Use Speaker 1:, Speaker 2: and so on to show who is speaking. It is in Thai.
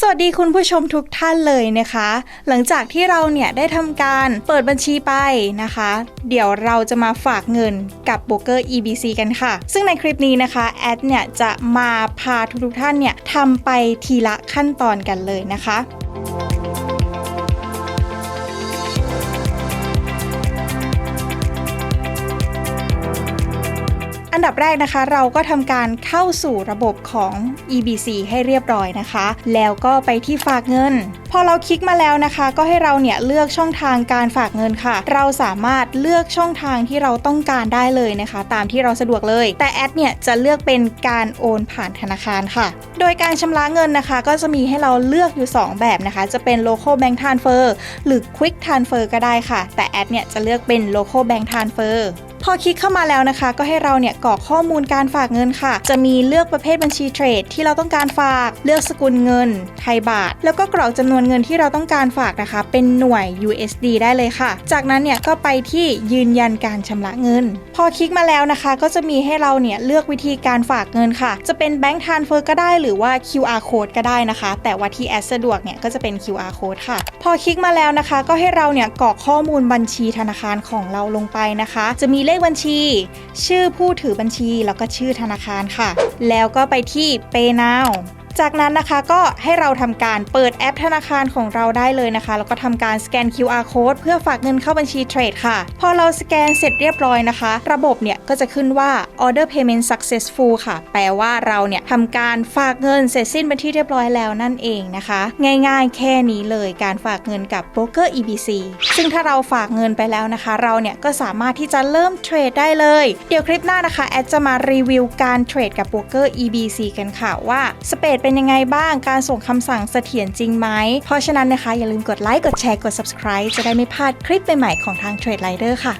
Speaker 1: สวัสดีคุณผู้ชมทุกท่านเลยนะคะ หลังจากที่เราเนี่ยได้ทำการเปิดบัญชีไปนะคะ เดี๋ยวเราจะมาฝากเงินกับโบรกเกอร์ EBC กันค่ะ ซึ่งในคลิปนี้นะคะแอดเนี่ยจะมาพาทุกๆท่านเนี่ยทำไปทีละขั้นตอนกันเลยนะคะ อันดับแรกนะคะ เราก็ทำการเข้าสู่ระบบของ EBC ให้เรียบร้อยนะคะ แล้วก็ไปที่ฝากเงิน พอเราคลิกมาแล้วนะคะ ก็ให้เราเนี่ยเลือกช่องทางการฝากเงินค่ะ เราสามารถเลือกช่องทางที่เราต้องการได้เลยนะคะ ตามที่เราสะดวกเลย แต่แอดเนี่ยจะเลือกเป็นการโอนผ่านธนาคารค่ะ โดยการชำระเงินนะคะ ก็จะมีให้เราเลือกอยู่ 2 แบบนะคะ จะเป็น local bank transfer หรือ quick transfer ก็ได้ค่ะ แต่แอดเนี่ยจะเลือกเป็น local bank transfer พอคลิกเข้ามาแล้วนะคะ ก็ให้เราเนี่ยกรอกข้อมูลการฝากเงินค่ะ จะมีเลือกประเภทบัญชีเทรดที่เราต้องการฝาก เลือกสกุลเงิน ไทยบาท แล้วก็กรอกจำนวนเงินที่เราต้องการฝากนะคะ เป็นหน่วย USD ได้เลยค่ะ จากนั้นเนี่ยก็ไปที่ยืนยันการชำระเงิน พอคลิกมาแล้วนะคะ ก็จะมีให้เราเนี่ยเลือกวิธีการฝากเงินค่ะ จะเป็นแบงก์ทรานเฟอร์ก็ได้หรือว่า QR code ก็ได้นะคะ แต่ว่าที่แอดสะดวกเนี่ยก็จะเป็น QR code ค่ะ พอคลิกมาแล้วนะคะ ก็ให้เราเนี่ยกรอกข้อมูลบัญชีธนาคารของเราลงไปนะคะ จะมีเลขบัญชี ชื่อผู้ถือบัญชีแล้วก็ชื่อธนาคารค่ะ แล้วก็ไปที่ Pay Now จากนั้นนะคะก็ให้เราทำการเปิดแอปธนาคารของเราได้เลยนะคะ แล้วก็ทำการสแกน QR code เพื่อฝากเงินเข้าบัญชีเทรดค่ะ พอเราสแกนเสร็จเรียบร้อยนะคะ ระบบเนี่ยก็จะขึ้นว่า order payment successful ค่ะ แปลว่าเราเนี่ยทำการฝากเงินเสร็จสิ้นเป็นที่เรียบร้อยแล้วนั่นเองนะคะ ง่ายๆ แค่นี้เลยการฝากเงินกับโบรกเกอร์ EBC ซึ่งถ้าเราฝากเงินไปแล้วนะคะ เราเนี่ยก็สามารถที่จะเริ่มเทรดได้เลย เดี๋ยวคลิปหน้านะคะแอดจะมารีวิวการเทรดกับโบรกเกอร์ EBC กันค่ะว่าสเปดเป็นยังไงบ้าง การส่งคำสั่งเสถียรจริงไหม เพราะฉะนั้นนะคะ อย่าลืมกดไลค์ กดแชร์ กด subscribe จะได้ไม่พลาดคลิปใหม่ๆของทาง Trade Rider ค่ะ